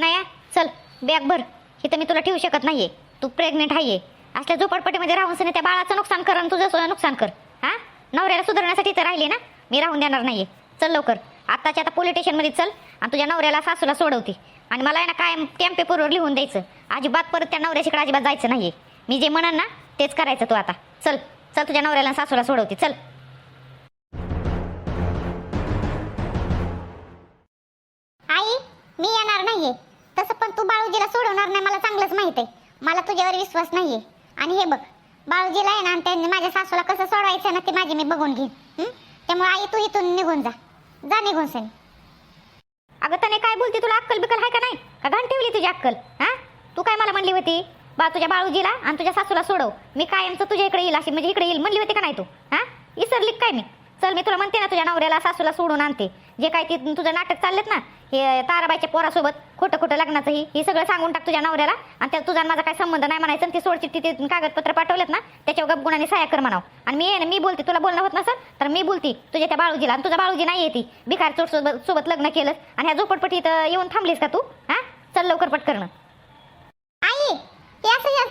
तनया चल बॅग भर. इथं मी तुला ठेवू शकत नाहीये. तू प्रेग्नेंट आहे असल्या झोपडपट्टीमध्ये राहून सनी त्या बाळाचं नुकसान कर आणि तुझं नुकसान कर. हा? नवऱ्याला सुधारण्यासाठी तर राहिले ना? मी राहून देणार नाहीये. चल लवकर. आत्ताच्या आता पोलीस स्टेशनमध्ये चल आणि तुझ्या नवऱ्याला सासूला सोडवते. आणि मला आहे ना कायम टॅम्प पेपरवर लिहून द्यायचं. अजिबात परत त्या नवऱ्याच्याकडे अजिबात जायचं नाहीये. मी जे म्हणन ना तेच करायचं तू आता. चल चल तुझ्या नवऱ्याला सासूला सोडवते. चल. आई मी येणार नाहीये. तसं पण तू बाळूजीला सोडवणार नाही मला चांगलंच माहीत आहे. मला तुझ्यावर विश्वास नाहीये. आणि हे बघ बाळूजीला आहे ना आणि त्यांनी माझ्या सासूला कसं सोडवायचं ना ते माझी मी बघून घेईन. हं? त्यामुळे आई तू इथून निघून जा. जा निघून सनी. अगं तने काय बोलते? तुला अक्कल बिकल आहे का नाही? का घाण ठेवली तुझी अक्कल? हा? तू काय मला म्हणली होती? बा तुझ्या बाळूजीला आणि तुझ्या सासूला सोडव. मी कायमचं तुझ्या इकडे येईल अशी म्हणजे इकडे येईल म्हणली होती का नाही तू? हा? विसरली का काय मी? चल मी तुला म्हणते ना तुझ्या नवऱ्याला सासूला सोडून आणते. जे काय ते तुझं नाटक चाललेत ना हे ताराबाईच्या पोरासोबत खोटं खोटं लग्नाचं ही हे सगळं सांगून टाक तुझ्या नवऱ्याला. आणि त्या तुझा माझा काय संबंध नाही म्हणायचं आणि ते सोडची तिथे कागदपत्र पाठवलेत ना त्याच्यावर गपगुणाने सह्या कर म्हणाव. आणि मी ना मी बोलते तुला बोलणं होत नसेल तर मी बोलते तुझ्या त्या बाळूजीला. आणि तुझा बाळूजी नाही येते भिकार चोट सोबत सोबत लग्न केलं आणि ह्या झोपडपट्टीत येऊन थांबलीस का तू? हा? चल लवकर पटकरणं आई हे असं या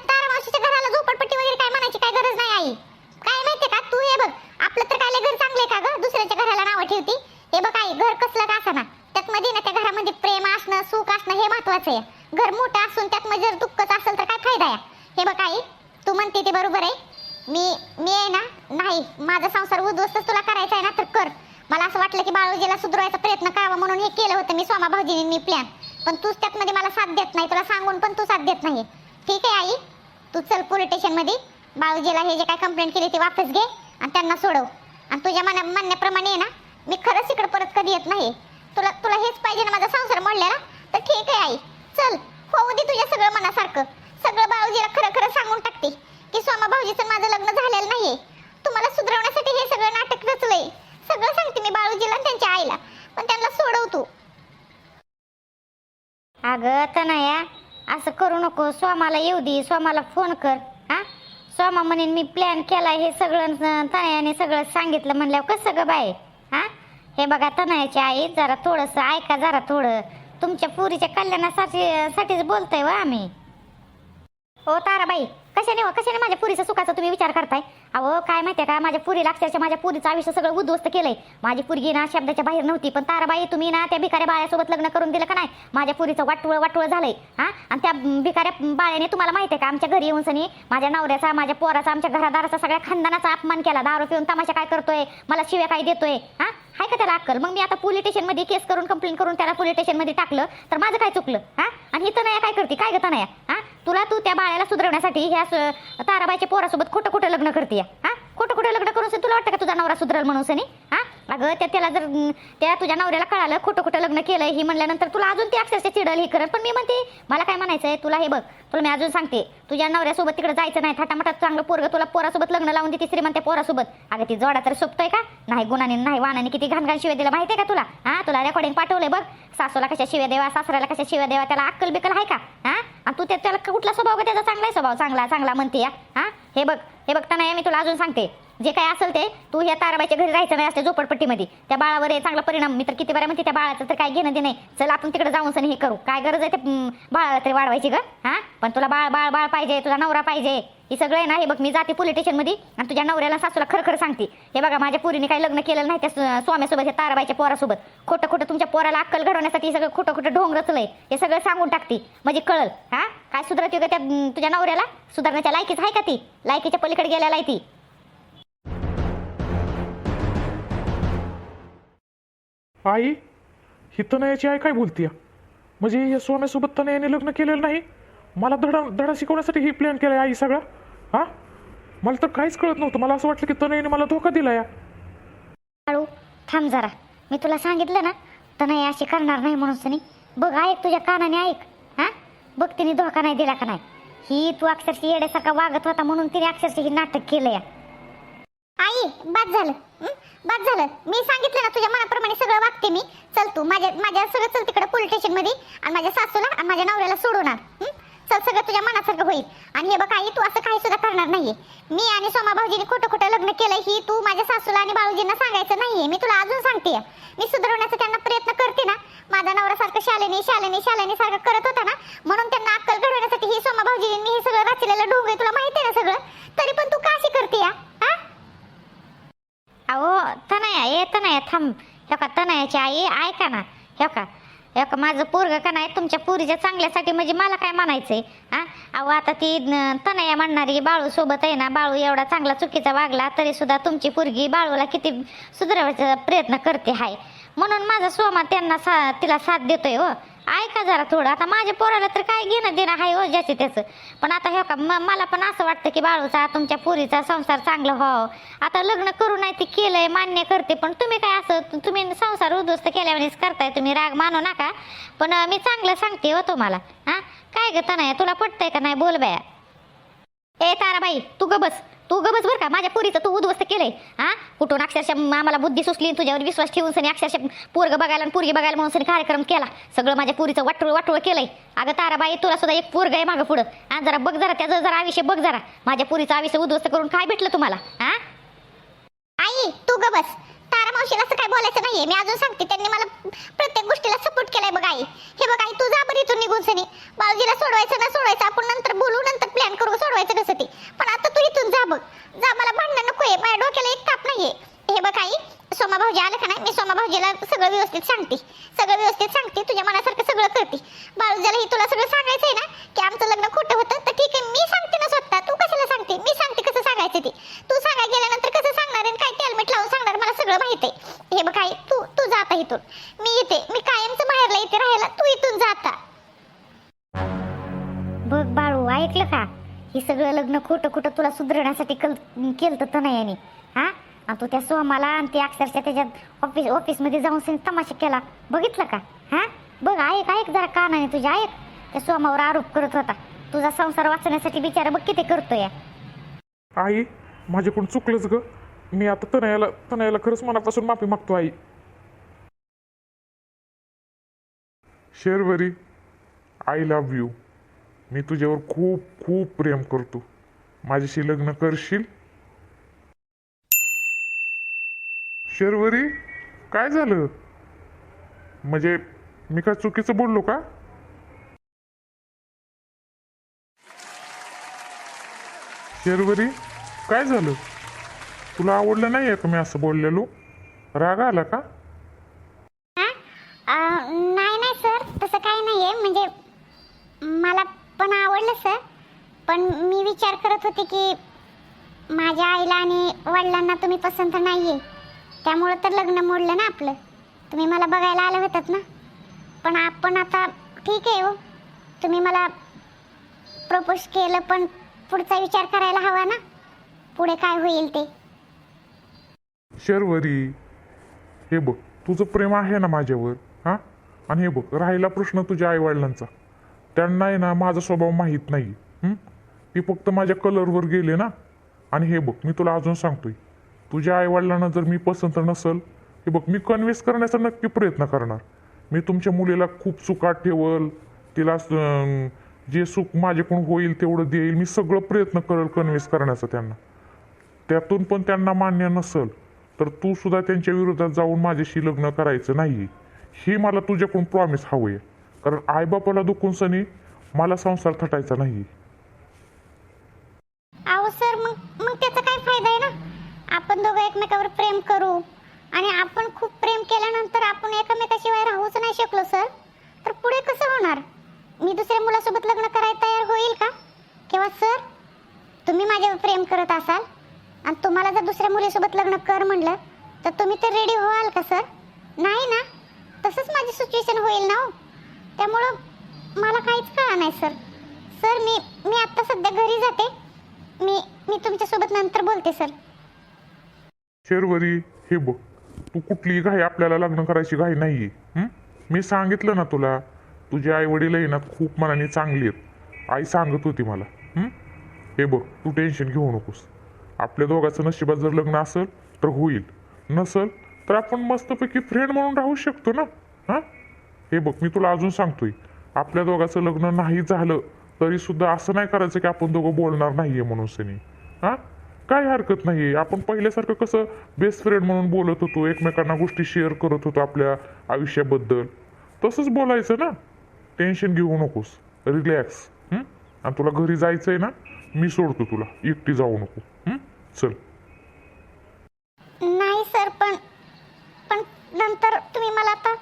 घराला झोपटपट्टी वगैरे काय म्हणायची काय गरज नाही आई? काय माहितीये का? तू हे बघ आपलं तर काय घर चांगले का ग? दुसऱ्याच्या घराला नावं ठेवती. हे बघ आई घर कसलं का असं ना? त्यात मध्ये ना त्या घरामध्ये प्रेम असणं सुख असणं हे महत्वाचं आहे. घर मोठं असून त्यात मध्ये जर दुःखच असेल तर काय फायदा आहे? हे बघ आई तू म्हणते ते बरोबर आहे. मी मी आहे ना नाही माझा संसार उद्ध्वस्त तुला करायचा आहे ना तर कर. मला असं वाटलं की बाळूजीला सुधारायचा प्रयत्न करावा म्हणून हे केलं होतं मी स्वामा भाऊजींनी प्लॅन पण तूच त्यातमध्ये मला साथ देत नाही तुला सांगून पण तू साथ देत नाही. ठीक आहे आई तू चल पोलीस स्टेशनमध्ये बाळूजीला हे जे काय कंप्लेंट केली ती वापस घे. आणि त्यांना सोडव. आणि तुझ्या मना म्हणण्याप्रमाणे ना मी खरंच इकडं परत कधी येत नाही. तुला तुला हेच पाहिजे ना माझा संसार मोडलेला? तर ठीक आहे आई. चल होऊ दे तुझ्या सगळं मनासारखं. सगळं भाऊजीला खरं खरं सांगून टाकते की सोमा भाऊजीचं माझं लग्न झालेलं नाहीये. तुम्हाला सुधारवण्यासाठी हे सगळं नाटक रचलंय. सगळं सांगते मी बाळूजीला आणि त्यांच्या आईला. पण त्यांना सोडव तू. अगं तनया असं करू नको. स्वामाला येऊ दे. स्वामाला फोन कर. सोमा म्हणेन मी प्लॅन केलाय हे सगळं तनयाने सगळं सांगितलं म्हणल्यावर कसं ग बाय हा? हे बघा तनयाची आई जरा थोडंसं ऐका जरा थोडं. तुमच्या पुरीच्या कल्याणासाठी साठीच बोलतोय व आम्ही. हो ताराबाई कशाने हो? कशाने माझ्या पुरीचा सुखाचा तुम्ही विचार करताय? अहो काय माहितीये का? माझ्या पुरीला अक्षरशः माझ्या पुरीचं आयुष्य सगळं उद्ध्वस्त केलंय. माझी पुरगी ना शब्दाच्या बाहेर नव्हती पण ताराबाई तुम्ही ना त्या भिकाऱ्या बाळ्यासोबत लग्न करून दिलं का नाही? माझ्या पुरीचं वाटवळ वाटूळ झालंय हा? आणि त्या भिकाऱ्या बाळ्याने तुम्हाला माहिती आहे का आमच्या घरी येऊन सनी माझ्या नवऱ्याचा माझ्या पोराचा आमच्या घरादाराचा सगळ्या खानदानाचा अपमान केला. दारू पिऊन तमाशा काय करतोय? मला शिव्या काय देतोय? हा? हाय का त्याला अक्कल? मग मी आता पोलीस स्टेशनमध्ये केस करून कंप्लेंट करून त्याला पोलीस स्टेशनमध्ये टाकलं तर माझं काय चुकलं? हा? आणि ही तनया काय करते? काय ग तनया? हा? तुला तू त्या बाळ्याला सुधारण्यासाठी ह्या ताराबाईच्या पोरासोबत खोटं खोटं लग्न करते. हा? खोटं खोटं लग्न करून तुला वाटतं का तुझा नवरा सुधरेल म्हणून सनी? हा? अगं त्या त्याला जर त्या तुझ्या नवऱ्याला कळालं खोटं खोटं लग्न केलं ही म्हणल्यानंतर तुला अजून ती अक्षरशः चिडल ही करत पण मी म्हणते मला काय म्हणायचंय तुला हे बघ तुला मी अजून सांगते तुझ्या नवऱ्यासोबत तिकडे जायचं नाही थाटामाटात चांगलं पोरग तुला पोरासोबत लग्न लावून देते श्रीमंत त्या पोरासोबत. अगं ती जोडा तर सोपतोय का? नाही गुणाने नाही वाणाने किती घाण शिव्या दिला माहितीये का तुला? हा तुला रेकॉर्डिंग पाठवलंय बघ. सासूला कशा शिव्या देवा सासऱ्याला कशा शिव्या देवा त्याला अक्कल बिकल आहे का? हा? आणि तू त्याला कुठला स्वभाव का? त्याचा चांगला आहे स्वभाव चांगला चांगला म्हणते या. हा? हे बघ हे बघ नाही मी तुला अजून सांगते. जे काय असेल ते तू ह्या ताराबाईच्या घरी राहायचं नाही असते झोपडपट्टीमध्ये. त्या बाळावर हे चांगला परिणाम मी तर किती बऱ्या म्हणते त्या बाळाचं तर काय घेणं दे नाही. चल आपण तिकडे जाऊन सनी हे करू. काय गरज आहे ते बाळाला तरी वाढवायची ग हा? पण तुला बाळ बाळ बाळ पाहिजे तुझा नवरा पाहिजे. हे सगळं आहे ना हे बघ मी जाते पोलीस स्टेशनमध्ये आणि तुझ्या नवऱ्याला सासूला खरं खरं सांगते. हे बघा माझ्या पुरीने काही लग्न केलं नाही त्या स्वाम्यासोबत हे ताराबाईच्या पोरासोबत. खोटं खोटं तुमच्या पोराला अक्कल घडवण्यासाठी सगळं खोटं खोटं ढोंग रचलंय. हे सगळं सांगून टाकते. म्हणजे कळल हा? काय सुधारत का त्या तुझ्या नवऱ्याला? सुधारण्याच्या लायकीच आहे का ती? लायकीच्या पलीकडे गेल्याला आहे ती. आई ही तनयाची आई काय बोलतीय? म्हणजे या स्वाम्यासोबत तनयाने लग्न केलेलं नाही? मला धडा धडा शिकवण्यासाठी ही प्लॅन केलाय आई सगळा हा? मला तर काहीच कळत नव्हतं. मला असं वाटलं की तनयाने मला धोका दिला या हळू थांब जरा. मी तुला सांगितलं ना तर असे अशी करणार नाही म्हणून सनी. बघ ऐक तुझ्या कानाने ऐक हा? बघ तिने धोका नाही दिला का नाही. ही तू अक्षरशी येड्यासारखा वागत होता म्हणून तिने अक्षरशः ही नाटक केलं या की बाद झालं. हं? बाद झालं. मी सांगितलं ना तुझ्या मनाप्रमाणे सगळं वागते मी. चल तू माझ्या माझ्या सगळं चल तिकडे पोलीस स्टेशनमध्ये आणि माझ्या सासूला आणि माझ्या नवऱ्याला सोडवणार. चल सगळं तुझ्या मनासारखं होईल. आणि हे बघ आई तू असं काही सुद्धा करणार नाहीये. मी आणि सोमा भाऊजीने खोटं खोटं लग्न केलं ही तू माझ्या सासूला आणि भाऊजींना सांगायचं नाहीये. मी तुला अजून सांगते. मी सुधारवण्याचा त्यांना प्रयत्न करते ना. माझा नवरा सारखं शालेनी शालेनी शालेनी सारखं करत होता ना. म्हणून त्यांना अक्कल घडवण्यासाठी ही सोमा भाऊजींनी हे सगळं रचलेलं ढोंग तुला माहिती आहे ना सगळं तरी पण तू का अशी करते या हा अहो तनया थांब. हे का तनयाची आई? ऐका ना. हे का? हे का माझं पोरग का नाही? तुमच्या पोरीच्या चांगल्यासाठी म्हणजे मला काय म्हणायचंय? हा? अहो आता ती तनया म्हणणारी बाळू सोबत आहे ना बाळू एवढा चांगला चुकीचा वागला तरी सुद्धा तुमची पोरगी बाळूला किती सुधारवायचा प्रयत्न करते हाय. म्हणून माझा सोमा त्यांना सा तिला साथ देतोय हो. ऐका जरा थोडं. आता माझ्या पोराला तर काय घेणं देणं आहे हो ज्याचे त्याचं. पण आता हे का म- मला पण असं वाटतं की बाळूचा तुमच्या पोरीचा संसार चांगला व्हावं. आता लग्न करू नाही ते केलंय मान्य करते पण तुम्ही काय असं तुम्ही संसार उद्ध्वस्त केल्यावानीच करताय तुम्ही राग मानू नका. पण अं, मी चांगलं सांगते हो तुम्हाला. हां? काय गं नाही तुला पटतंय का नाही? बोल बाया. ए ताराबाई तू ग बस. तू ग बस बरं का? माझ्या पोरीचं तू उद्ध्वस्त केलंय. हा? कुठून अक्षरशः आम्हाला बुद्धी सुचली तुझ्यावर विश्वास ठेवून सनी अक्षरशः पोरग बघायला आणि पोरगी बघायला म्हणून सनी कार्यक्रम केला. सगळं माझ्या पोरीचं वाटूळ वाटूळ केलंय. अगं ताराबाई तुला सुद्धा एक पोरग आहे मागं पुढं. आणि जरा बघ जरा त्याचं जरा आयुष्य बघ जरा. माझ्या पोरीचं आयुष्य उद्ध्वस्त करून काय भेटलं तुम्हाला? हा? आई तू ग बस. मावशीला असं काय बोलायचं नाहीये. मी अजून सांगते त्यांनी मला प्रत्येक गोष्टीला सपोर्ट केलाय बघ आई. हे बघ आई तू जा बरं इथून निघून सनी. बाळूजीला सोडवायचं ना सोडवायचं आपण नंतर बोलू नंतर प्लॅन करू सोडवायचं कसं ते. पण आता तू इथून जा बघ. जा मला भांडणं नकोय माझ्या डोक्याला एक ताप नाहीये. हे बघ आई सोमा भाऊजी आलं का नाही? मी सोमा भाऊजीला सगळं व्यवस्थित सांगते. सगळं व्यवस्थित सांगते तुझ्या मनासारखं सगळं करते. बाळूजाला हे तुला सगळं सांगायचं आहे ना की आमचं लग्न खोटं होतं तर ठीक आहे मी सांगते ना स्वतः. तू कशाला सांगते? मी सांगते कसं सांगायचं ते. तू सांगायला गेल्यानंतर कसं सांगणार आणि काय हेल्मेट लावून सांगणार मला सगळं माहीत आहे. हे बघ आई तू तू जाता इथून. मी येते. मी कायमचं बाहेरला इथे राहायला तू इथून जाता बघ बाळू ऐकलं का? हे सगळं लग्न खोटं खोटं तुला सुधारण्यासाठी कल केलं तर नाही याने हा? आणि तू त्या सोमाला आणि ते अक्षरशः त्याच्यात ऑफिस ऑफिसमध्ये जाऊन सिन तमाशा केला. बघितलं का? हां? बघ ऐक ऐक जरा कानाने तुझ्या ऐक त्या सोमावर आरोप करत होता. तुझा संसार वाचवण्यासाठी बिचारा बघ किती करतोय. आई माझ्याकडून चुकलंच ग. मी आता तनयाला तनयाला खरंच मनापासून माफी मागतो आई. शेरवरी आय लव्ह यू मी तुझ्यावर खूप खूप प्रेम करतो. माझ्याशी लग्न करशील? शेरवरी काय झालं? म्हणजे मी काय चुकीचं बोललो का? शेरवरी काय झालं? तुला आवडलं नाही आहे का मी असं बोललेलो? राग आला का? नाही नाही सर. तसं काही नाहीये. म्हणजे मला पण आवडलं सर. पण मी विचार करत होते की माझ्या आईला आणि वडिलांना तुम्ही पसंत नाहीये. त्यामुळं तर लग्न मोडलं ना आपलं. तुम्ही मला बघायला आलं होतात ना? पण आपण आता ठीक आहे हो. तुम्ही मला प्रपोज केलं पण पुढचा विचार करायला हवा ना? पुढे काय होईल ते? शर्वरी हे बघ तुझं प्रेम आहे ना माझ्यावर हां? आणि हे बघ राहिला प्रश्न तुझ्या आईवडिलांचा. त्यांना आहे ना माझा स्वभाव माहीत नाही ती फक्त माझ्या कलरवर गेले ना? आणि हे बघ मी तुला अजून सांगतोय. तुझ्या आईवडिलांना जर मी पसंत नसल हे बघ मी कन्व्हिन्स करण्याचा नक्की प्रयत्न करणार. मी तुमच्या मुलीला खूप सुखात ठेवल तिला जे सुख माझ्याकडून होईल तेवढं देईल मी सगळं प्रयत्न करेल कन्व्हिन्स करण्याचा त्यांना. त्यातून पण त्यांना मान्य नसल तर तू सुद्धा त्यांच्या विरोधात जाऊन माझ्याशी लग्न करायचं नाही हे मला तुझ्याकडून प्रॉमिस हवं आहे कारण आईबापाला दुखून सनी मला संसार थटायचा नाही अहो सर मग मग त्याचा काय फायदा आहे ना आपण दोघं एकमेकावर प्रेम करू. आणि आपण खूप प्रेम केल्यानंतर आपण एकमेकाशिवाय राहूच नाही शकलो सर. तर पुढे कसं होणार? मी दुसऱ्या मुलासोबत लग्न करायला तयार होईल का? किंवा सर तुम्ही माझ्यावर प्रेम करत असाल? आणि तुम्हाला जर दुसऱ्या मुलीसोबत लग्न कर म्हणलं तर तुम्ही तर रेडी व्हाल का सर? नाही ना? तसंच माझी सिच्युएशन होईल ना हो? त्यामुळं मला काहीच कळा नाही सर. सर मी मी आत्ता सध्या घरी जाते. मी मी तुमच्यासोबत नंतर बोलते सर. शेरवरी हे बघ तू कुठलीही घाई आपल्याला लग्न करायची घाई नाहीये. मी सांगितलं ना तुला तुझे आई वडील आहे ना खूप मनाने चांगली आहेत. आई सांगत होती मला हे? बघ तू टेन्शन घेऊ नकोस. आपल्या दोघांचं नशिबात जर लग्न असेल तर होईल. नसल तर आपण मस्तपैकी फ्रेंड म्हणून राहू शकतो ना हां? हे बघ मी तुला अजून सांगतोय आपल्या दोघांचं लग्न नाही झालं तरी सुद्धा असं नाही करायचं की आपण दोघं बोलणार नाहीये म्हणून सनी. काय हरकत नाही आपण पहिल्यासारखं कसं बेस्ट फ्रेंड म्हणून बोलत होतो एकमेकांना गोष्टी शेअर करत होतो आपल्या आयुष्याबद्दल. तसंच बोलायचं ना. टेन्शन घेऊ नकोस. रिलॅक्स आणि तुला घरी जायचंय ना मी सोडतो तुला. एकटी जाऊ नको. चल. नाही सर पण पण नंतर तुम्ही मला आता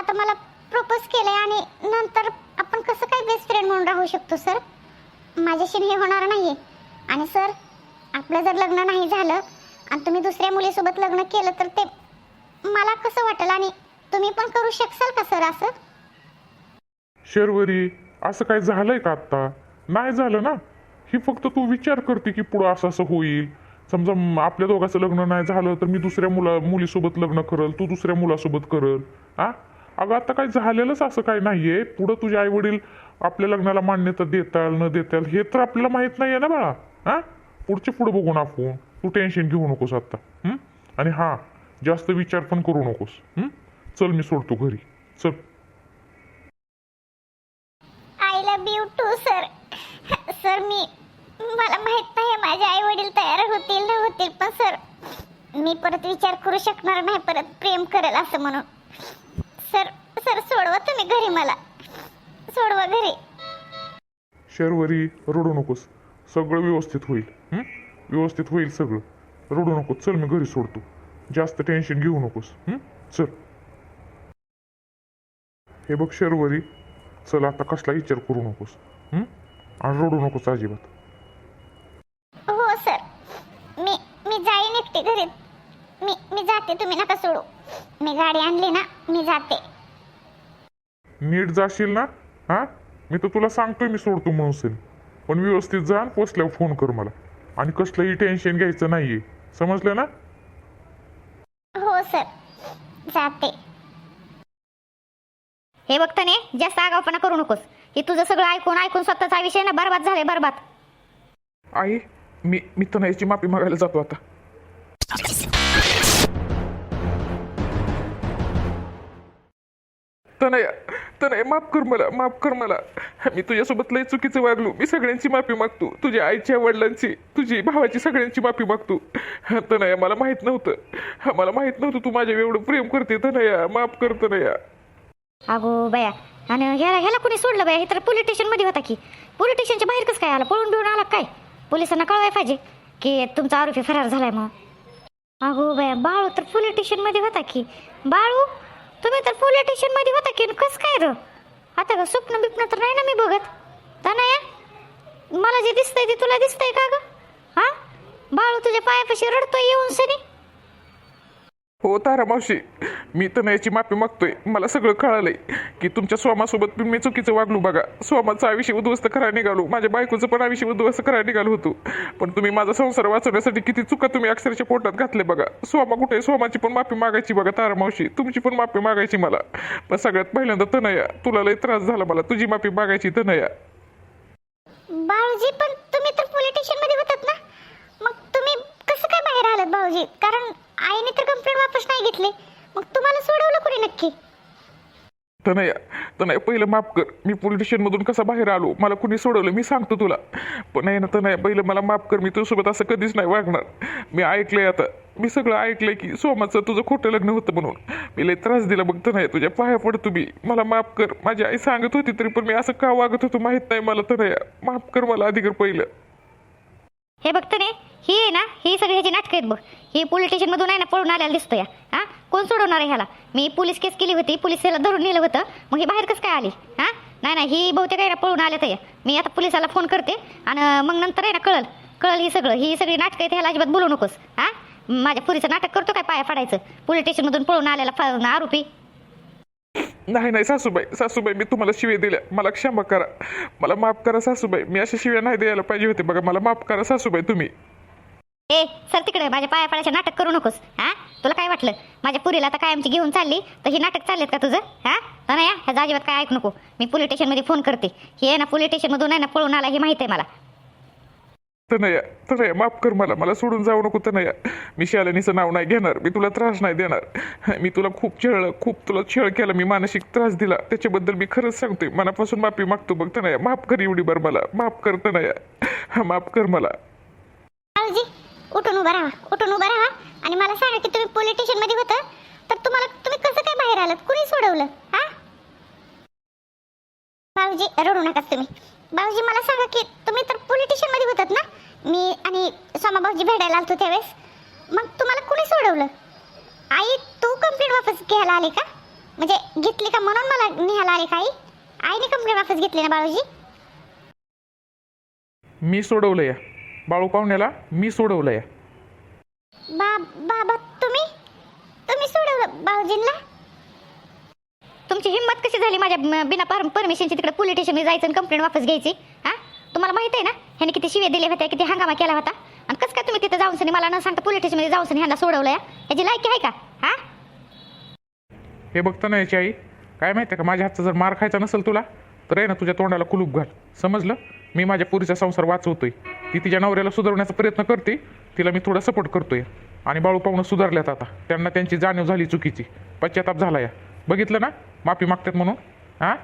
आता मला प्रपोज केलंय आणि नंतर आपण कसं काय बेस्ट फ्रेंड म्हणून राहू शकतो सर? माझ्याशी हे होणार नाहीये. आणि सर आपलं जर लग्न नाही झालं आणि तुम्ही दुसऱ्या मुलीसोबत लग्न केलं तर ते मला कसं वाटेल आणि तुम्ही पण करू शकसाल का सर असं? शर्वरी असं काय झालंय का आत्ता? नाही झालं ना? ही फक्त तू विचार करते की पुढं असं असं होईल. समजा आपल्या दोघांचं लग्न नाही झालं तर मी दुसऱ्या मुला मुलीसोबत लग्न करल तू दुसऱ्या मुलासोबत करल आ? अगं आता काय झालेलंच असं काय नाहीये. पुढं तुझे आई वडील आपल्या लग्नाला मान्यता देताल न देताल हे तर आपल्याला माहीत नाहीये ना बाळा हा पुढचे पुढे बघून आपण तू टेन्शन घेऊ नकोस आता हं? आणि हा जास्त विचार पण करू नकोस हं? चल मी सोडतो घरी. चल. I love you too sir sir मी मला माहीत नाही माझे आई वडील तयार होतील न होतील पण सर मी परत विचार करू शकणार नाही परत प्रेम करेल असं म्हणून. सर सर सोडवा तुम्ही घरी मला. सोडवा घरी. शर्वरी रडू नकोस. सगळं व्यवस्थित होईल. हं? व्यवस्थित होईल सगळं. रडू नको. चल मी घरी सोडतो. जास्त टेन्शन घेऊ नकोस? चल. हे बघ शर्वरी. चल आता कसला विचार करू नकोस? आणि रडू नकोस अजिबात. हो सर. मी मी जाईन एकटी घरी. मी मी जाते. तुम्ही नका सोडू. मी गाडी आणली ना मी जाते. नीट जाशील ना? हा? मी तर तुला सांगतोय मी सोडतो म्हणून पण व्यवस्थित जा आणि पोचल्यावर फोन कर मला. आणि कसलंही टेन्शन घ्यायचं नाहीये. समजलं ना? हो सर. जाते. हे बघताने जास्त आगावपणा करू नकोस. हे तुझं सगळं ऐकून ऐकून स्वतःचा विषय ना बरबाद झालाय बरबाद. आई मी मी तनयाची माफी मागायला जातो आता. तनया तर नाही माफ कर मला माफ कर मला. मी तुझ्यासोबत लय चुकीचं वागलो. मी सगळ्यांची माफी मागतो. तुझ्या आईच्या वडिलांची तुझी भावाची सगळ्यांची माफी मागतो. तनया मला माहीत नव्हतं. मला माहीत नव्हतं तू माझ्या एवढं प्रेम करते तनया माफ कर नाही अगो बया. आणि ह्याला ह्याला कोणी सोडलं बाया? हे तर पोलीस स्टेशनमध्ये होता की. पोलीस स्टेशनच्या बाहेर कसं काय आला? पळून बिळून आला काय? पोलिसांना कळवाय पाहिजे की तुमचा आरोपी फरार झालाय मग अगो बया बाळू तर पोलीस स्टेशनमध्ये होता की. बाळू? तुम्ही तर पोलीस स्टेशनमध्ये होता की कसं काय र? आता का स्वप्न बिप्न तर नाही ना मी बघत. तनया मला जे दिसतंय ते तुला दिसतंय का ग? हा? बाळू तुझ्या पायापाशी रडतोय येऊन सनी. हो तारा मावशी. मी तनयाची माफी मागतोय. मला सगळं कळालंय की तुमच्या स्वामासोबत पण मी चुकीचं वागलो बघा. स्वामाचं आयुष्य उद्ध्वस्त करायला निघालो. माझ्या बायकोचं पण आयुष्य उद्ध्वस्त करायला निघालो होतो. पण तुम्ही माझा संसार वाचवण्यासाठी किती चुका तुम्ही अक्षरशः पोटात घातले बघा. स्वामा कुठे आहे? स्वामाची पण माफी मागायची बघा तारा मावशी. तुमची पण माफी मागायची मला. पण सगळ्यात पहिल्यांदा तनया. तुला लय त्रास झाला मला. तुझी माफी मागायची तनया. बाळजी पण तुम्ही तर पोलीस स्टेशनमध्ये होतात ना मग तुम्ही कसं काय बाळूजी कारण आईने तर कंप्लेंट वापस नाही घेतली. मग तुम्हाला सोडवलं कोणी नक्की? तनया तनया पहिलं माफ कर. मी पोलीस स्टेशनमधून कसा बाहेर आलो? मला कुणी सोडवलं मी सांगतो तुला. पण नाही ना तनया पहिलं मला माफ कर. मी तुझ्यासोबत असं कधीच नाही वागणार. मी ऐकलंय आता. मी सगळं ऐकलंय की सोमाचं तुझं खोटं लग्न होतं म्हणून. मी लय त्रास दिला बघ तनया तुझ्या पाया पड तुम्ही मला माफ कर. माझी आई सांगत होती तरी पण मी असं का वागत होतो माहीत नाही मला तनया. माफ कर मला अधिकार पहिलं. हे बघतं ने ही आहे ना ही सगळी ह्याची नाटकं आहेत बघ. ही पोलीस स्टेशनमधून आहे ना पळून आल्याला दिसतो या हा? कोण सोडवणार आहे ह्याला? मी पोलीस केस केली होती पोलीस याला धरून नेलं होतं. मग ही बाहेर कसं काय आली? हा? नाही नाही ही बहुतेक आहे ना पळून आले तर मी आता पोलिसाला फोन करते आणि मग नंतर आहे ना कळल. कळल ही सगळं. ही सगळी नाटकं आहेत ह्याला अजिबात बोलू नकोस. हा? माझ्या पुरीचं नाटक करतो काय पाया पाडायचं पोलीस स्टेशनमधून पळून आलेला आरोपी. नाही नाही सासूबाई सासूबाई मी तुम्हाला शिवे दिल्या. मला क्षमा करा. मला माफ करा सासूबाई. मी अशा शिव्या नाही द्यायला पाहिजे होते. बघा मला माफ करा सासूबाई तुम्ही. ए सर तिकडे माझ्या पाया पाडायचे नाटक करू नकोस हा? तुला काय वाटलं? माझ्या पुरीला आता काय आमची घेऊन चालली तर हे नाटक चाललेत का तुझं? हा? नाही ह्या अजिबात काय ऐकू नको. मी पोलीस स्टेशनमध्ये फोन करते. हे आहे ना पोलीस स्टेशनमधून आहे ना पळून आला हे माहिती आहे मला. तनया तनया माफ कर मला. मला सोडून जाऊ नको तनया. मी शालिनीचं नाव नाही घेणार. मी तुला त्रास नाही देणार. मी तुला खूप छळ खूप तुला छळ केला. मी मानसिक त्रास दिला. त्याच्याबद्दल मी खरंच सांगतोय मनापासून माफी मागतो बघ तनया. माफ कर एवढी बर मला. माफ कर तनया. माफ कर मला. उठून उभा राहा उठून उभा राहा. आणि मला सांगा की तुम्ही पोलीस स्टेशनमध्ये होतं तर तुम्हाला तुम्ही कसं काय बाहेर आलात? कुणी सोडवलं? हा? बाळूजी रडू नका तुम्ही. बाळूजी मला सांगा की तुम्ही तर पोलीस स्टेशनमध्ये होतात ना? मी आणि सोमा भाऊजी भेटायला आलतो त्यावेळेस. मग तुम्हाला कुणी सोडवलं? आई तू कंप्लेंट वापस घ्यायला आली का? म्हणजे घेतली का म्हणून मला निघायला आली का आई? आईने कंप्लेंट वापस घेतली ना बाळूजी मी सोडवलं या बाळू पाहुण्याला मी सोडवलं या बाबा तुम्ही? तुम्ही सोडवलं बाळूजींना तुमची हिंमत कशी झाली माझ्या म, बिना पर परमिशनची तिकडे पोलीस स्टेशनमध्ये जायचं आणि कंप्लेंट वापस घ्यायची? हा? तुम्हाला माहीत आहे ना? ह्याने किती शिवे दिले होत्या किती हंगामा केला होता. आणि कसं काय तुम्ही तिथे जाऊन सनी मला न सांगता पोलीस स्टेशनमध्ये जाऊन सनी ह्यांना सोडवलं या ह्याची लायकी आहे का? हा? हे बघतं ना याची आई काय माहिती का? माझ्या हातचा जर मार खायचा नसेल तुला तर आहे ना तुझ्या तोंडाला कुलूप घाल. समजलं? मी माझ्या पुरीचा संसार वाचवतोय. ती तिच्या नवऱ्याला सुधारण्याचा प्रयत्न करते. तिला मी थोडा सपोर्ट करतोय. आणि बाळू पाहुणं सुधारल्यात आता. त्यांना त्यांची जाणीव झाली चुकीची. पश्चाताप झाला या बघितलं ना? माफी मागतात म्हणून. हां?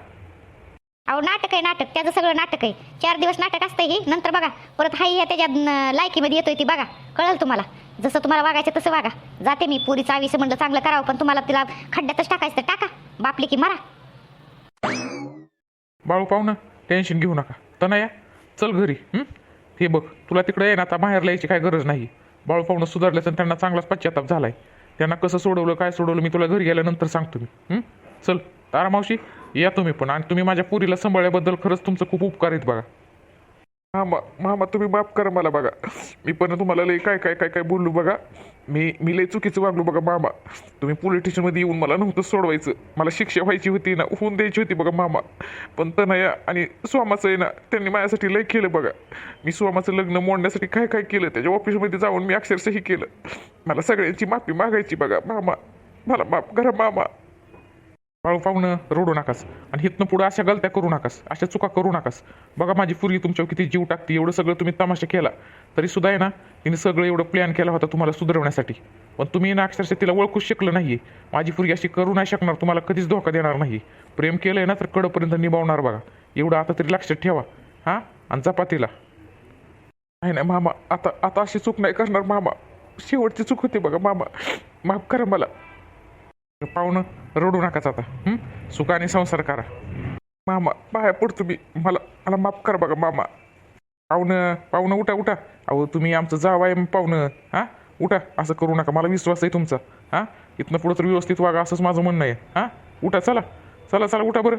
अहो नाटक आहे नाटक. त्याचं सगळं नाटक आहे. चार दिवस नाटक असतं ही. नंतर बघा. परत हाई ह्या त्याच्या लायकीमध्ये येतोय ती. बघा. कळलं तुम्हाला? जसं तुम्हाला वागायचं तसं वागा. जाते मी पुरीचं आयुष्य म्हणलं चांगलं करावं पण तुम्हाला तिला खड्ड्यातच टाकायचं तर टाका. बापली की मरा. बाळू पाहुणं टेन्शन घेऊ नका. तनया चल घरी. हे बघ तुला तिकडे आहे ना आता बाहेर यायची काय गरज नाही. बाळू पाहुणं सुधारल्याचं आणि त्यांना चांगलाच पश्चाताप झालाय. त्यांना कसं सोडवलं काय सोडवलं मी तुला घरी गेल्यानंतर सांगतो मी. चल तारा मावशी या तुम्ही पण. आणि तुम्ही माझ्या पुरीला सांभाळल्याबद्दल खरंच तुमचं खूप उपकार आहेत बघा. मामा मामा तुम्ही माफ करा मला बघा. मी पण तुम्हाला लई काय काय काय काय बोललो बघा. मी मी लई चुकीचं वागलो बघा मामा. तुम्ही पोलीस स्टेशनमध्ये येऊन मला नव्हतं सोडवायचं. मला शिक्षा व्हायची होती ना होऊन द्यायची होती बघा मामा. पण तनया आणि स्वामाचं आहे ना त्यांनी माझ्यासाठी लई केलं बघा. मी स्वामाचं लग्न मोडण्यासाठी काय काय केलं? त्याच्या ऑफिसमध्ये जाऊन मी अक्षरशः हे केलं. मला सगळ्यांची माफी मागायची बघा मामा. मला माफ करा मामा. बाळू पाहुणं रडू नकास. आणि हिथनं पुढं अशा गलत्या करू नकास. अशा चुका करू नकास. बघा माझी पुरगी तुमच्यावर किती जीव टाकते. एवढं सगळं तुम्ही तमाशा केला. तरी सुद्धा आहे ना तिने सगळं एवढं प्लॅन केला होता तुम्हाला सुधारवण्यासाठी. पण तुम्ही ना अक्षरशः तिला ओळखूच शकलं नाही माझी पुरगी अशी करू नाही शकणार. तुम्हाला कधीच धोका देणार नाही प्रेम केलं आहे ना तर कडपर्यंत निभावणार बघा. एवढं आता तरी लक्षात ठेवा. हां? आणि चपातीला नाही नाही मामा आता आता अशी चूक नाही करणार मामा. शेवटची चूक होती बघा मामा. माफ करा मला. पाहुणं रडू नकाच आता सुखाने संसार करा. मामा बाहेर पडतो मी मला मला माफ कर बघा मामा. पाहुणं पाहुणं उठा उठा. अहो तुम्ही आमचं जाव आहे पाहुणं. हां? उठा असं करू नका. मला विश्वास आहे तुमचा. हां? इथनं पुढं तर व्यवस्थित वागा असंच माझं म्हणणं आहे. हां? उठा चला. चला चला उठा बरं.